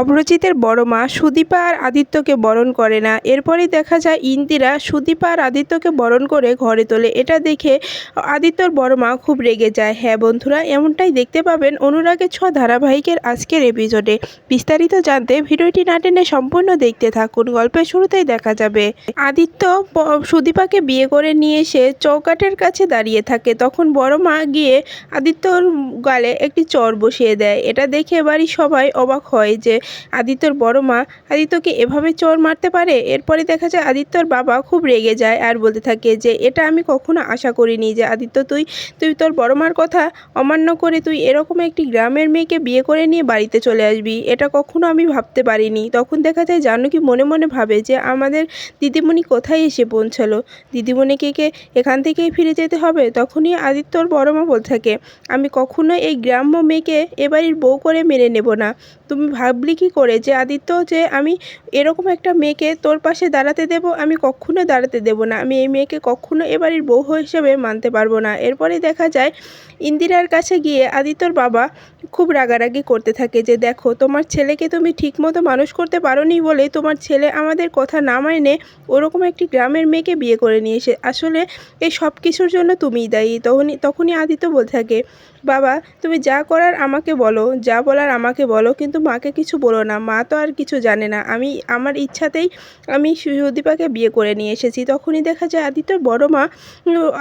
অভ্রজিতের বড় মা সুদীপা আর আদিত্যকে বরণ করে না। এরপরেই দেখা যায় ইন্দিরা সুদীপা আর আদিত্যকে বরণ করে ঘরে তোলে। এটা দেখে আদিত্যর বড় মা খুব রেগে যায়। হ্যাঁ বন্ধুরা, এমনটাই দেখতে পাবেন অনুরাগের ছ ধারাবাহিকের আজকের এপিসোডে বিস্তারিত জানতে ভিডিওটি না টেনে সম্পূর্ণ দেখতে থাকুন। গল্পের শুরুতেই দেখা যাবে, আদিত্য সুদীপাকে বিয়ে করে নিয়ে এসে চৌকাটের কাছে দাঁড়িয়ে থাকে। তখন বড় মা গিয়ে আদিত্যর গালে একটি চর বসিয়ে দেয়। এটা দেখে বাড়ির সবাই অবাক হয় যে আদিত্যর বড় মা, আদিত্যকে এভাবে চর মারতে পারে? এরপরে দেখা যায় আদিত্যর বাবা খুব রেগে যায় আর বলতে থাকে যে, এটা আমি কখনো আশা করিনি যে আদিত্য তুই তুই তোর বড় মার কথা অমান্য করে তুই এরকম একটি গ্রামের মেয়েকে বিয়ে করে নিয়ে বাড়িতে চলে আসবি। এটা কখনো আমি ভাবতে পারিনি। তখন দেখা যায় জানকী মনে মনে ভাবে যে, আমাদের দিদিমণি কোথায় এসে পৌঁছালো? দিদিমণিকে কে এখান থেকেই ফিরে যেতে হবে? তখনই আদিত্যর বড় মা বলতে থাকে, আমি কখনো এই গ্রাম্য মেয়েকে এবাড়ির বউ করে মেনে নেব না। তুমি ভাবলি কি করে যে, আদিত্য, যে আমি এরকম একটা মেয়েকে তোর পাশে দাঁড়াতে দেব, আমি কখনো দাঁড়াতে দেব না। আমি এই মেয়েকে কখনো এবাড়ির বউ হিসেবে মানতে পারব না। এরপরে দেখা যায়, ইন্দিরার কাছে গিয়ে আদিত্যর বাবা খুব রাগারাগি করতে থাকে যে, দেখো, তোমার ছেলেকে তুমি ঠিকমতো মানুষ করতে পারোনি বলে তোমার ছেলে আমাদের কথা না মাইনে ওরকম একটি গ্রামের মেয়েকে বিয়ে করে নিয়ে এসে, আসলে এই সব কিছুর জন্য তুমিই দায়ী। তখনই তখনই আদিত্য বলতে থাকে বাবা, তুমি যা করার আমাকে বলো, যা বলার আমাকে বলো, কিন্তু মাকে কিছু বলো না। মা তো আর কিছু জানে না। আমি, আমার ইচ্ছাতেই আমি সুদীপাকে বিয়ে করে নিয়ে এসেছি। তখনই দেখা যায় আদিত্যর বড় মা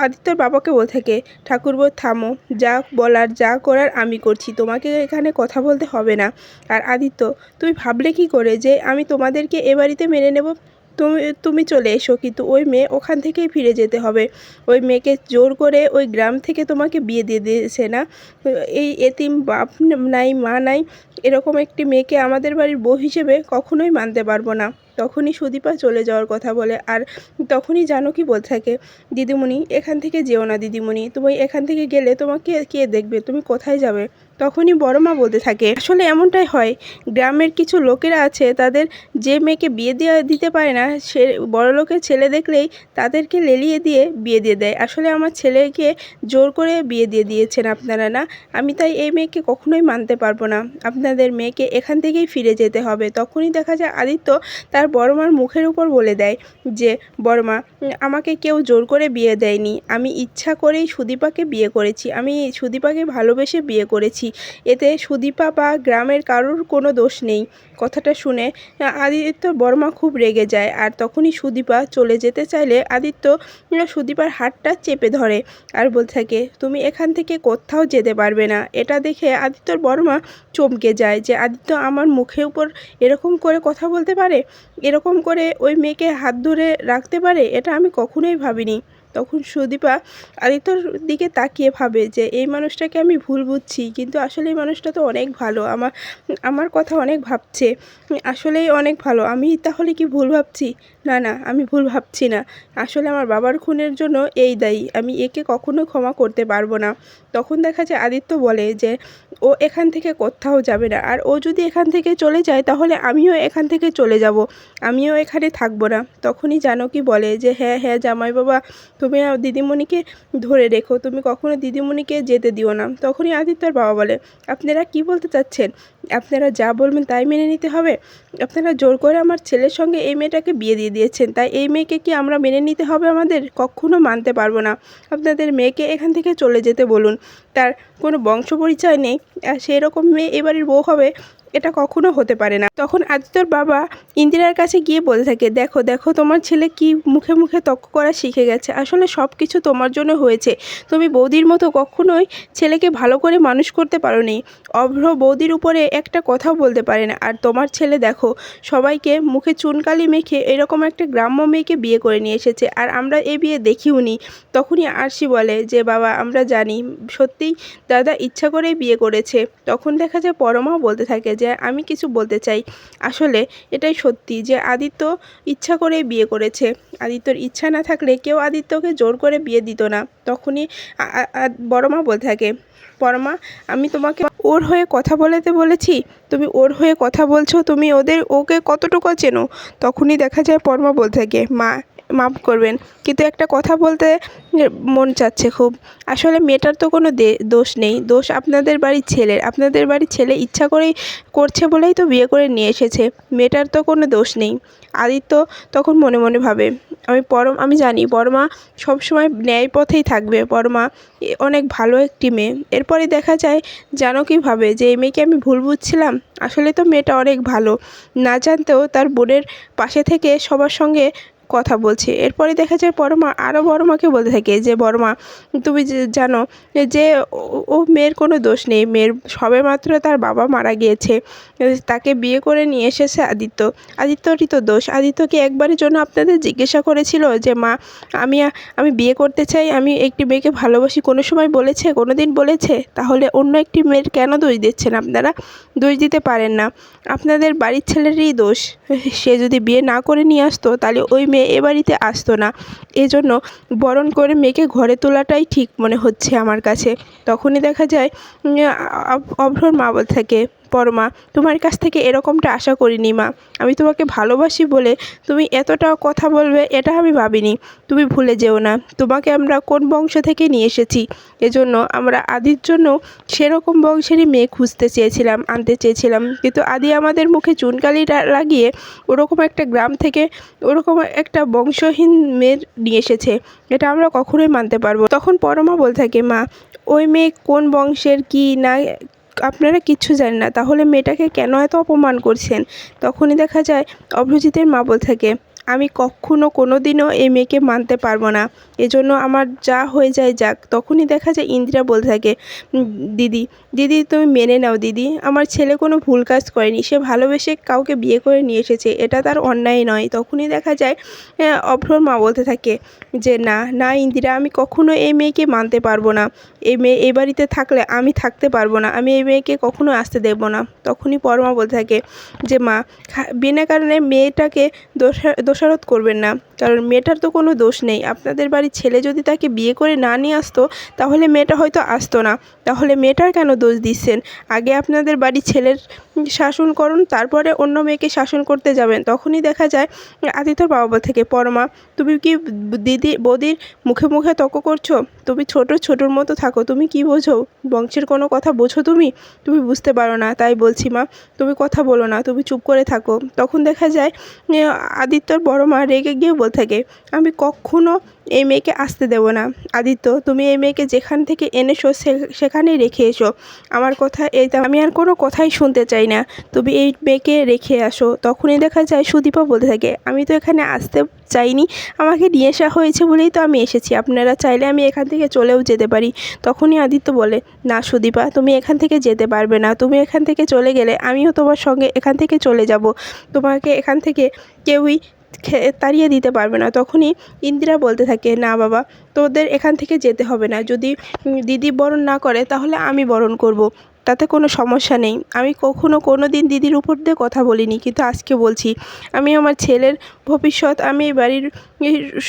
আদিত্যর বাবাকে বলে থাকে, ঠাকুরবো, থামো। যা বলার, যা করার আমি করছি। তোমাকে এখানে কথা বলতে হবে না। আর আদিত্য, তুমি ভাবলে কি করে যে আমি তোমাদেরকে এ বাড়িতে মেনে নেব? তুমি তুমি চলে এসো, কিন্তু ওই মেয়ে ওখান থেকেই ফিরে যেতে হবে। ওই মেয়েকে জোর করে ওই গ্রাম থেকে তোমাকে বিয়ে দিয়ে দিয়েছে না? এই এতিম বাপ নাই, মা নাই, এরকম একটি মেয়েকে আমাদের বাড়ির বউ হিসেবে কখনোই মানতে পারব না। তখনই সুদীপা চলে যাওয়ার কথা বলে, আর তখনই জানো কি বলতে থাকে, দিদিমণি, এখান থেকে যেও না দিদিমণি। তুমি এখান থেকে গেলে তোমাকে কে দেখবে? তুমি কোথায় যাবে? তখনই বড় মা বলতে থাকে, আসলে এমনটাই হয়, গ্রামের কিছু লোকেরা আছে, তাদের যে মেয়েকে বিয়ে দিয়ে দিতে পারে না, সে বড় লোকের ছেলে দেখলেই তাদেরকে লেলিয়ে দিয়ে বিয়ে দিয়ে দেয়। আসলে আমার ছেলেকে জোর করে বিয়ে দিয়ে দিয়েছেন আপনারা না? আমি তাই এই মেয়েকে কখনোই মানতে পারব না। আপনাদের মেয়েকে এখান থেকেই ফিরে যেতে হবে। তখনই দেখা যায় আদিত্য তার বড় মার মুখের উপর বলে দেয় যে, বড় মা, আমাকে কেউ জোর করে বিয়ে দেয়নি। আমি ইচ্ছা করেই সুদীপাকে বিয়ে করেছি। আমি সুদীপাকে ভালোবেসে বিয়ে করেছি। এতে সুদীপা বা গ্রামের কারোর কোনো দোষ নেই। কথাটা শুনে আদিত্য বর্মা খুব রেগে যায় আর তখনই সুদীপা চলে যেতে চাইলে আদিত্য সুদীপার হাতটা চেপে ধরে আর বলতে থাকে, তুমি এখান থেকে কোথাও যেতে পারবে না। এটা দেখে আদিত্যর বর্মা চমকে যায় যে, আদিত্য আমার মুখের উপর এরকম করে কথা বলতে পারে? এরকম করে ওই মেয়েকে হাত ধরে রাখতে পারে? এটা আমি কখনোই ভাবিনি। তখন সুদীপা আদিত্যর দিকে তাকিয়ে ভাবে যে, এই মানুষটাকে আমি ভুল বুঝছি, কিন্তু আসলে এই মানুষটা তো অনেক ভালো। আমার আমার কথা অনেক ভাবছে। আসলেই অনেক ভালো। আমি তাহলে কি ভুল ভাবছি? না না, আমি ভুল ভাবছি না। আসলে আমার বাবার খুনের জন্য এই দায়ী। আমি একে কখনো ক্ষমা করতে পারব না। তখন দেখা যায় আদিত্য বলে যে, ও এখান থেকে কোথাও যাবে না। আর ও যদি এখান থেকে চলে যায়, তাহলে আমিও এখান থেকে চলে যাব। আমিও এখানে থাকব না। তখনই জানকী বলে যে হ্যাঁ হ্যাঁ জামাই বাবা তুমি দিদিমণিকে ধরে রেখো, তুমি কখনো দিদিমণিকে যেতে দিও না। তখনই আদিত্যর বাবা বলে, আপনারা কি বলতে চাচ্ছেন? আপনারা যা বলবেন তাই মেনে নিতে হবে? আপনারা জোর করে আমার ছেলের সঙ্গে এই মেয়েটাকে বিয়ে দিয়ে দিয়েছেন, তাই এই মেয়েকে কি আমরা মেনে নিতে হবে আমাদের? কখনো মানতে পারব না। আপনাদের মেয়েকে এখান থেকে চলে যেতে বলুন। তার কোনো বংশ পরিচয় নেই, আর সেই রকম মেয়ে এবারের বউ হবে এটা কখনো হতে পারে না। তখন আদিত্যর বাবা ইন্দিরার কাছে গিয়ে বলে থাকে, দেখো দেখো, তোমার ছেলে কি মুখে মুখে তর্ক করা শিখে গেছে। আসলে সব কিছু তোমার জন্য হয়েছে। তুমি বৌদির মতো কখনোই ছেলেকে ভালো করে মানুষ করতে পারো নি অভ্র বৌদির উপরে একটা কথাও বলতে পারে না। আর তোমার ছেলে, দেখো, সবাইকে মুখে চুনকালি মেখে এরকম একটা গ্রাম্য মেয়েকে বিয়ে করে নিয়ে এসেছে। আর আমরা এ বিয়ে দেখিও নি। তখনই আরশি বলে যে, বাবা, আমরা জানি। সত্যিই দাদা ইচ্ছা করেই বিয়ে করেছে। তখন দেখা যায় পরমাও বলতে থাকে যে আমি কিছু বলতে চাই। আসলে এটাই সত্যি যে আদিত্য ইচ্ছা করেই বিয়ে করেছে। আদিত্যর ইচ্ছা না থাকলে কেউ আদিত্যকে জোর করে বিয়ে দিত না। তখনই আ- আ- আ- বড় মা বলতে থাকে পরমা আমি তোমাকে ওর হয়ে কথা বলাতে বলেছি। তুমি ওর হয়ে কথা বলছো, তুমি ওদের ওকে কতটুকু চেনো? তখনই দেখা যায় পরমা বলতে থাকে, মা মাফ করবেন। কিন্তু একটা কথা বলতে মন চাচ্ছে খুব। আসলে মেয়েটার তো কোনো দোষ নেই। দোষ আপনাদের বাড়ির ছেলের। আপনাদের বাড়ির ছেলে ইচ্ছা করেই করছে বলেই তো বিয়ে করে নিয়ে এসেছে। মেয়েটার তো কোনো দোষ নেই। আদিত্য তখন মনে মনে ভাবে, আমি পরম, আমি জানি পরমা সবসময় ন্যায় পথেই থাকবে। পরমা অনেক ভালো একটি মেয়ে। এরপরে দেখা যায় জানকী ভাবে? যে এই মেয়েকে আমি ভুল বুঝছিলাম? আসলে তো মেয়েটা অনেক ভালো। না জানতেও তার বোনের পাশে থেকে সবার সঙ্গে কথা বলছে। এরপরে দেখা যায় বড়মা আরও বড়মাকে বলতে থাকে যে, বড়মা, তুমি যে, জানো যে, ও- মেয়ের কোনো দোষ নেই। মেয়ের সবেমাত্র তার বাবা মারা গিয়েছে। তাকে বিয়ে করে নিয়ে এসেছে আদিত্য। আদিত্যরই তো দোষ। আদিত্যকে একবারের জন্য আপনাদের জিজ্ঞাসা করেছিল যে, মা, আমি আমি বিয়ে করতে চাই। আমি একটি মেয়েকে ভালোবাসি। কোনো সময় বলেছে? কোনো দিন বলেছে? তাহলে অন্য একটি মেয়ের কেন দোষ দিচ্ছেন আপনারা? দোষ দিতে পারেন না। আপনাদের বাড়ির ছেলেরই দোষ। সে যদি বিয়ে না করে নিয়ে আসতো, তাহলে ওই মেয়ে এ বাড়িতে আসতো না। এজন্য বরণ করে মেয়েকে ঘরে তোলাটাই ঠিক মনে হচ্ছে আমার কাছে। তখনই দেখা যায় অভ্রর মা বলে থাকে পরমা তোমার কাছ থেকে এরকমটা আশা করিনি মা। আমি তোমাকে ভালোবাসি বলে তুমি এতটা কথা বলবে, এটা আমি ভাবিনি। তুমি ভুলে যেও না, তোমাকে আমরা কোন বংশ থেকে নিয়ে এসেছি? এজন্য আমরা আদির জন্য সেরকম বংশেরই মেয়ে খুঁজতে চেয়েছিলাম, আনতে চেয়েছিলাম। কিন্তু আদি আমাদের মুখে চুনকালি লাগিয়ে ওরকম একটা গ্রাম থেকে ওরকম একটা বংশহীন মেয়ের নিয়ে এসেছে। এটা আমরা কখনোই মানতে পারব তখন পরমা বলতে থাকে, মা, ওই মেয়ে কোন বংশের, কি না আপনারা কিচ্ছু জানেন না। তাহলে মেয়েটাকে কেন এত অপমান করছেন? তখনই দেখা যায় অভ্রজিতের মা বলে থাকে, আমি কখনো কোনো দিনও এই মেয়েকে মানতে পারব না। এজন্য আমার যা হয়ে যায় যাক, তখনই দেখা যায় ইন্দিরা বলতে থাকে দিদি দিদি তুমি মেনে নাও দিদি, আমার ছেলে কোনো ভুল কাজ করেনি, সে ভালোবেসে কাউকে বিয়ে করে নিয়ে এসেছে, এটা তার অন্যায় নয়। তখনই দেখা যায় অভ্রর মা বলতে থাকে যে, না না ইন্দিরা, আমি কখনো এই মেয়েকে মানতে পারব না। এই মেয়ে এই বাড়িতে থাকলে আমি থাকতে পারব না, আমি এই মেয়েকে কখনো আসতে দেবো না। তখনই পরমা বলতে থাকে যে, মা বিনা কারণে মেয়েটাকে দোষা, দোষারোপ করবেন না। কারণ মেয়েটার তো কোনো দোষ নেই। আপনাদের বাড়ির ছেলে যদি তাকে বিয়ে করে না নিয়ে আসতো, তাহলে মেয়েটা হয়তো আসতো না। তাহলে মেয়েটার কেন দোষ দিচ্ছেন? আগে আপনাদের বাড়ির ছেলের শাসন করুন, তারপরে অন্য মেয়েকে শাসন করতে যাবেন। তখনই দেখা যায়, আদিত্যর বাবা থেকে, পরমা, তুমি কি দিদি, বৌদির মুখে মুখে তর্ক করছ? তুমি ছোট, ছোটোর মতো থাকো, তুমি কি বোঝো? বংশের কোনো কথা বোঝো তুমি? তুমি বুঝতে পারো না। তাই বলছি, মা, তুমি কথা বলো না, তুমি চুপ করে থাকো। তখন দেখা যায় আদিত্যর বড় মা রেগে গিয়ে বলতে থাকে, আমি কখনো এই মেয়েকে আসতে দেবো না। আদিত্য, তুমি এই মেয়েকে যেখান থেকে এনেছো সেখানেই রেখে এসো। আমার কথা এই আমি আর কোনো কথাই শুনতে চাই না। তুমি এই মেয়েকে রেখে আসো। তখনই দেখা যায় সুদীপা বলতে থাকে, আমি তো এখানে আসতে চাইনি। আমাকে নিয়ে আসা হয়েছে বলেই তো আমি এসেছি। আপনারা চাইলে আমি এখান থেকে চলেও যেতে পারি। তখনই আদিত্য বলে, না সুদীপা, তুমি এখান থেকে যেতে পারবে না। তুমি এখান থেকে চলে গেলে আমিও তোমার সঙ্গে এখান থেকে চলে যাব। তোমাকে এখান থেকে কেউই তাড়িয়ে দিতে পারবে না। তখনই ইন্দিরা বলতে থাকে, না বাবা, তোদের এখান থেকে যেতে হবে না। যদি দিদি বরণ না করে তাহলে আমি বরণ করব। তাতে কোনো সমস্যা নেই। আমি কখনো কোনো দিন দিদির উপর দিয়ে কথা বলিনি, কিন্তু আজকে বলছি, আমি আমার ছেলের ভবিষ্যৎ, আমি এই বাড়ির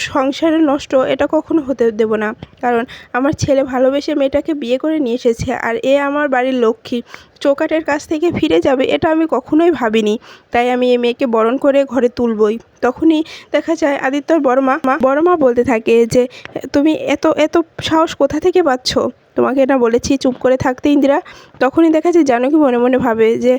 সংসারে নষ্ট, এটা কখনো হতে দেব না। কারণ আমার ছেলে ভালোবেসে মেয়েটাকে বিয়ে করে নিয়ে এসেছে, আর এ আমার বাড়ির লক্ষ্মী। চৌকাটের কাছ থেকে ফিরে যাবে, এটা আমি কখনোই ভাবিনি। তাই আমি এই মেয়েকে বরণ করে ঘরে তুলবই। তখনই দেখা যায়, আদিত্যর বড় মা মা, বড় মা বলতে থাকে যে, তুমি এত এত সাহস কোথা থেকে পাচ্ছ? তোমাকে এটা বলেছি, চুপ করে থাকতে ইন্দিরা। তখনই দেখা যায় জানকী মনে মনে ভাবে যে,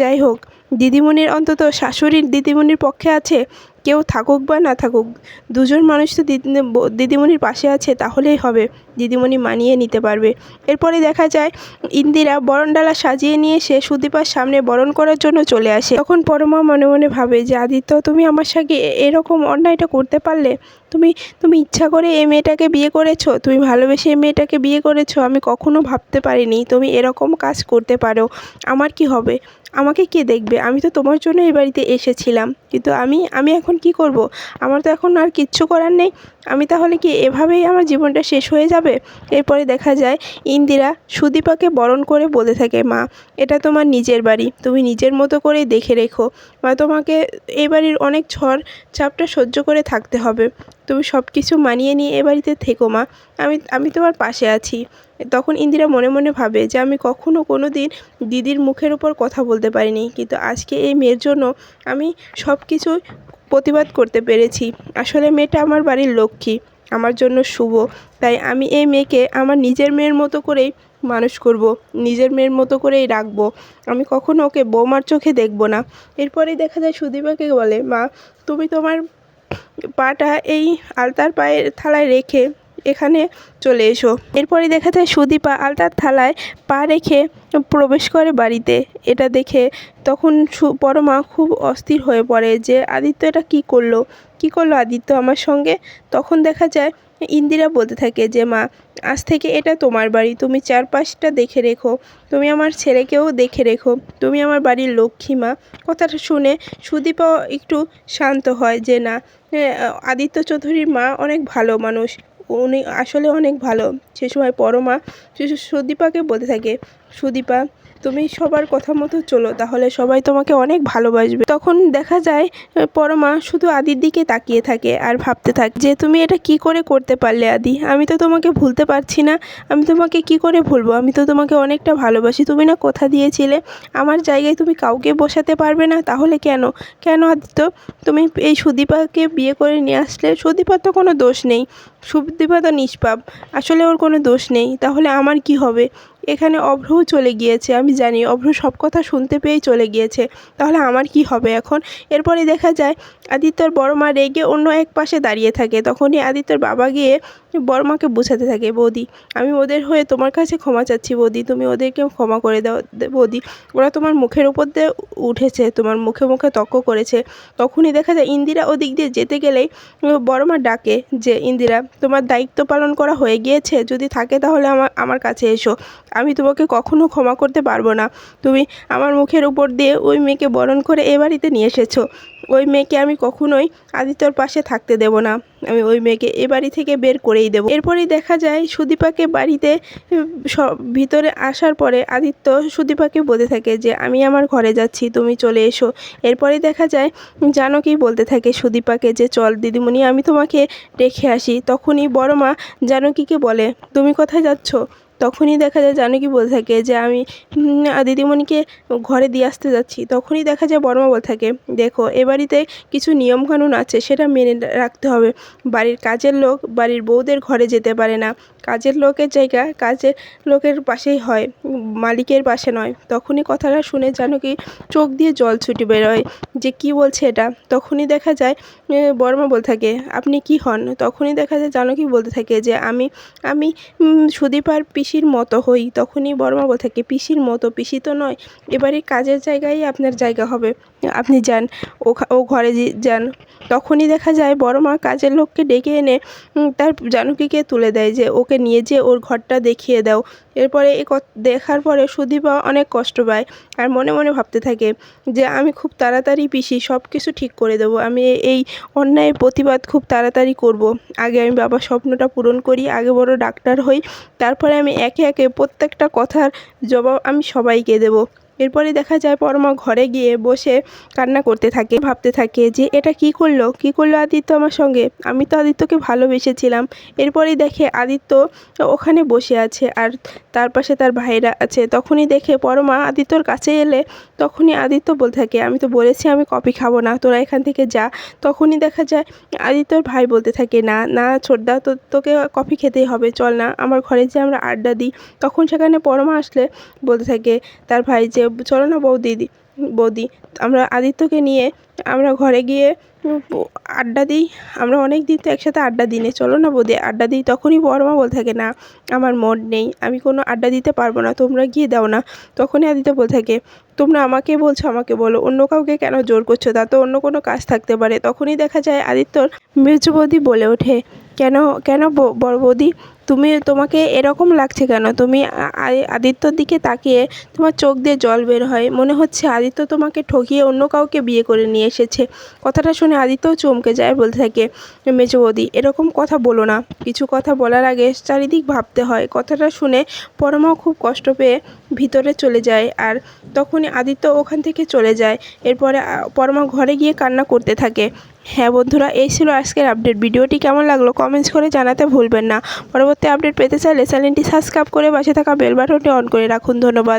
যাই হোক, দিদিমণির অন্তত শাশুড়ির দিদিমণির পক্ষে আছে কেউ থাকুক বা না থাকুক, দুজন মানুষ তো দিদি দিদিমণির পাশে আছে, তাহলেই হবে। দিদিমণি মানিয়ে নিতে পারবে। এরপরে দেখা যায়, ইন্দিরা বরণডালা সাজিয়ে নিয়ে সে সুদীপার সামনে বরণ করার জন্য চলে আসে। তখন পরমা মনে মনে ভাবে, যে আদিত্য, তুমি আমার এ- এরকম অন্যায়টা করতে পারলে? তুমি তুমি ইচ্ছা করে এই মেয়েটাকে বিয়ে করেছ? তুমি ভালোবেসে এই মেয়েটাকে বিয়ে করেছ? আমি কখনো ভাবতে পারিনি, তুমি এরকম কাজ করতে পারো। আমার কি হবে? আমাকে কে দেখবে? আমি তো তোমার জন্য এই বাড়িতে এসেছিলাম। কিন্তু আমি আমি এখন কি করব? আমার তো এখন আর কিচ্ছু করার নেই। আমি তাহলে কি এভাবেই আমার জীবনটা শেষ হয়ে যাবে? এরপরে দেখা যায়, ইন্দিরা সুদীপাকে বরণ করে বলে থাকে, মা, এটা তোমার নিজের বাড়ি। তুমি নিজের মতো করেই দেখে রেখো। মা, তোমাকে এই বাড়ির অনেক ঝড় চাপটা সহ্য করে থাকতে হবে। তুমি সব কিছু মানিয়ে নিয়ে এ বাড়িতে থেকো, মা। আমি আমি তোমার পাশে আছি। তখন ইন্দিরা মনে মনে ভাবে যে আমি কখনো কোনো দিন দিদির মুখের উপর কথা বলতে পারিনি। কিন্তু আজকে এই মেয়ের জন্য আমি সব কিছুই প্রতিবাদ করতে পেরেছি। আসলে মেয়েটা আমার বাড়ির লক্ষ্মী, আমার জন্য শুভ। তাই আমি এই মেয়েকে আমার নিজের মেয়ের মতো করেই মানুষ করব, নিজের মেয়ের মতো করেই রাখব। আমি কখনো ওকে বৌমার চোখে দেখব না। এরপরেই দেখা যায় সুদীপাকে বলে, মা, তুমি তোমার পাটা এই আলতার পায়ের থালায় রেখে এখানে চলে এসো। এরপরে দেখা যায় সুদীপা আলতার থালায় পা রেখে প্রবেশ করে বাড়িতে। এটা দেখে তখন পরমা খুব অস্থির হয়ে পড়ে যে, আদিত্য, এটা কী করল? কী করল আদিত্য আমার সঙ্গে? তখন দেখা যায় ইন্দিরা বলতে থাকে যে, মা, আজ থেকে এটা তোমার বাড়ি। তুমি চারপাশটা দেখে রেখো। তুমি আমার ছেলেকেও দেখে রেখো। তুমি আমার বাড়ির লক্ষ্মী মা। কথাটা শুনে সুদীপাও একটু শান্ত হয় যে, না আদিত্য চৌধুরীর মা অনেক ভালো মানুষ। উনি আসলে অনেক ভালো। সে সময় পরমা সুদীপাকে বলতে থাকে সুদীপা তুমি সবার কথা মতো চলো, তাহলে সবাই তোমাকে অনেক ভালোবাসবে। তখন দেখা যায় পরমা শুধু আদির দিকে তাকিয়ে থাকে আর ভাবতে থাকে যে, তুমি এটা কি করে করতে পারলে আদি? আমি তো তোমাকে ভুলতে পারছি না। আমি তোমাকে কি করে ভুলবো? আমি তো তোমাকে অনেকটা ভালোবাসি। তুমি না কথা দিয়েছিলে, আমার জায়গায় তুমি কাউকে বসাতে পারবে না, তাহলে কেন? কেন আদিত্য? তুমি এই সুদীপাকে বিয়ে করে নিয়ে আসলে সুদীপার তো কোনো দোষ নেই। সুদীপা তো নিষ্পাপ। আসলে ওর কোনো দোষ নেই। তাহলে আমার কি হবে? এখানে অভ্রও চলে গিয়েছে, আমি জানি। অভ্র সব কথা শুনতে পেয়েই চলে গিয়েছে। তাহলে আমার কি হবে এখন? এরপরে দেখা যায়, আদিত্যর বড় মা রেগে অন্য এক পাশে দাঁড়িয়ে থাকে। তখনই আদিত্যর বাবা গিয়ে বড় মাকে বোঝাতে থাকে বৌদি আমি ওদের হয়ে তোমার কাছে ক্ষমা চাচ্ছি বৌদি। তুমি ওদেরকে ক্ষমা করে দাও বৌদি। ওরা তোমার মুখের উপর দিয়ে উঠেছে তোমার মুখে মুখে তর্ক করেছে। তখনই দেখা যায় ইন্দিরা ওদিক দিয়ে যেতে গেলেই উম, বড় মা ডাকে যে ইন্দিরা তোমার দায়িত্ব পালন করা হয়ে গিয়েছে। যদি থাকে তাহলে আমার আমার কাছে এসো। আমি তোমাকে কখনো ক্ষমা করতে পারব না। তুমি আমার মুখের উপর দিয়ে ওই মেয়েকে বরণ করে এ বাড়িতে নিয়ে এসেছ। ওই মেয়েকে আমি কখনোই আদিত্যর পাশে থাকতে দেব না। আমি ওই মেয়েকে এ বাড়ি থেকে বের করেই দেবো। এরপরেই দেখা যায় সুদীপাকে বাড়িতে ভিতরে আসার পরে আদিত্য সুদীপাকে বলতে থাকে যে, আমি আমার ঘরে যাচ্ছি, তুমি চলে এসো। এরপরেই দেখা যায় জানকী বলতে থাকে সুদীপাকে যে, চল দিদিমণি, আমি তোমাকে রেখে আসি। তখনই বড় মা জানকীকে বলে, তুমি কোথায় যাচ্ছ? তখনই দেখা যায় জানকী বলতে থাকে যে আমি দিদিমণিকে ঘরে দিয়ে আসতে যাচ্ছি। তখনই দেখা যায় বড়মা বলতে থাকে, দেখো, এ বাড়িতে কিছু নিয়মকানুন আছে, সেটা মেনে রাখতে হবে। বাড়ির কাজের লোক বাড়ির বউদের ঘরে যেতে পারে না। কাজের লোকের জায়গা কাজের লোকের পাশেই হয়, মালিকের পাশে নয়। তখনই কথাটা শুনে জানকী চোখ দিয়ে জল ছুটে বেরোয় যে কি বলছে এটা। তখনই দেখা যায় বর্মা বলতে থাকে, আপনি কি হন? তখনই দেখা যায় জানকী বলতে থাকে যে, আমি আমি সুদীপার সুদীপার পিসির মতো হই, তখনই বড়মা বলে থাকে, পিসির মতো, পিসি তো নয়, এবারে কাজের জায়গায় আপনার জায়গা হবে। আপনি যান ও ঘরে যান। তখনই দেখা যায় বড় মা কাজের লোককে ডেকে এনে তার জানকীকে তুলে দেয় যে, ওকে নিয়ে যেয়ে ওর ঘরটা দেখিয়ে দাও। এরপরে এ দেখার পরে সুদীপা অনেক কষ্ট পায় আর মনে মনে ভাবতে থাকে যে, আমি খুব তাড়াতাড়ি পিসি সব কিছু ঠিক করে দেবো। আমি এই অন্যায়ের প্রতিবাদ খুব তাড়াতাড়ি করব। আগে আমি বাবার স্বপ্নটা পূরণ করি, আগে বড় ডাক্তার হই। তারপরে আমি একে একে প্রত্যেকটা কথার জবাব আমি সবাইকে দেবো। এরপরে দেখা যায় পরমা ঘরে গিয়ে বসে কান্না করতে থাকে, ভাবতে থাকে যে এটা কি করল? কি করল আদিত্য আমার সঙ্গে? আমি তো আদিত্যকে ভালোবেসেছিলাম। এরপরেই দেখে আদিত্য ওখানে বসে আছে আর তার পাশে তার ভাইরা আছে। তখনই দেখে পরমা আদিত্যর কাছে এলে তখনই আদিত্য বলতে থাকে, আমি তো বলেছি আমি কফি খাব না, তোরা এখান থেকে যা। তখনই দেখা যায় আদিত্যর ভাই বলতে থাকে, না না, ছোটদা, তো, তোকে কফি খেতেই হবে, চল না, আমার ঘরে যে আমরা আড্ডা দিই। তখন সেখানে পরমা আসলে বলতে থাকে, তার ভাই যে চলো না বৌদি দি- বৌদি, আমরা আদিত্যকে নিয়ে আমরা ঘরে গিয়ে আড্ডা দিই, আমরা অনেক দিন তো একসাথে আড্ডা দিই চলো না বৌদি, আড্ডা দিই তখনই বড়মা বলতে থাকে, না, আমার মন নেই, আমি কোনো আড্ডা দিতে পারব না, তোমরা গিয়ে দাও না। তখনই আদিত্য বলতে থাকে, তোমরা আমাকে বলছো, আমাকে বলো, অন্য কাউকে কেন জোর করছ? তা তো অন্য কোনো কাজ থাকতে পারে। তখনই দেখা যায় আদিত্যর বৌদি বলে ওঠে কেন কেন বড় বৌদি? তুমি তোমাকে এরকম লাগছে কেন? তুমি আদিত্যর দিকে তাকিয়ে তোমার চোখ দিয়ে জল বের হয়। মনে হচ্ছে আদিত্য তোমাকে ঠকিয়ে অন্য কাউকে বিয়ে করে নিয়ে এসেছে। কথাটা শুনে আদিত্যও চমকে যায় বলতে থাকে, মেজো বৌদি, এরকম কথা বলো না। কিছু কথা বলার আগে চারিদিক ভাবতে হয়। কথাটা শুনে পরমাও খুব কষ্ট পেয়ে ভিতরে চলে যায় আর তখনই আদিত্য ওখান থেকে চলে যায়। এরপরে পরমা ঘরে গিয়ে কান্না করতে থাকে। হ্যাঁ বন্ধুরা, এই ছিল আজকের আপডেট ভিডিওটি কেমন লাগল কমেন্টস করে জানাতে ভুলবেন না। পরবর্তী আপডেট পেতে চাইলে চ্যানেলটি সাবস্ক্রাইব করে বাসে থাকা বেল বাটনটি অন করে রাখুন। ধন্যবাদ।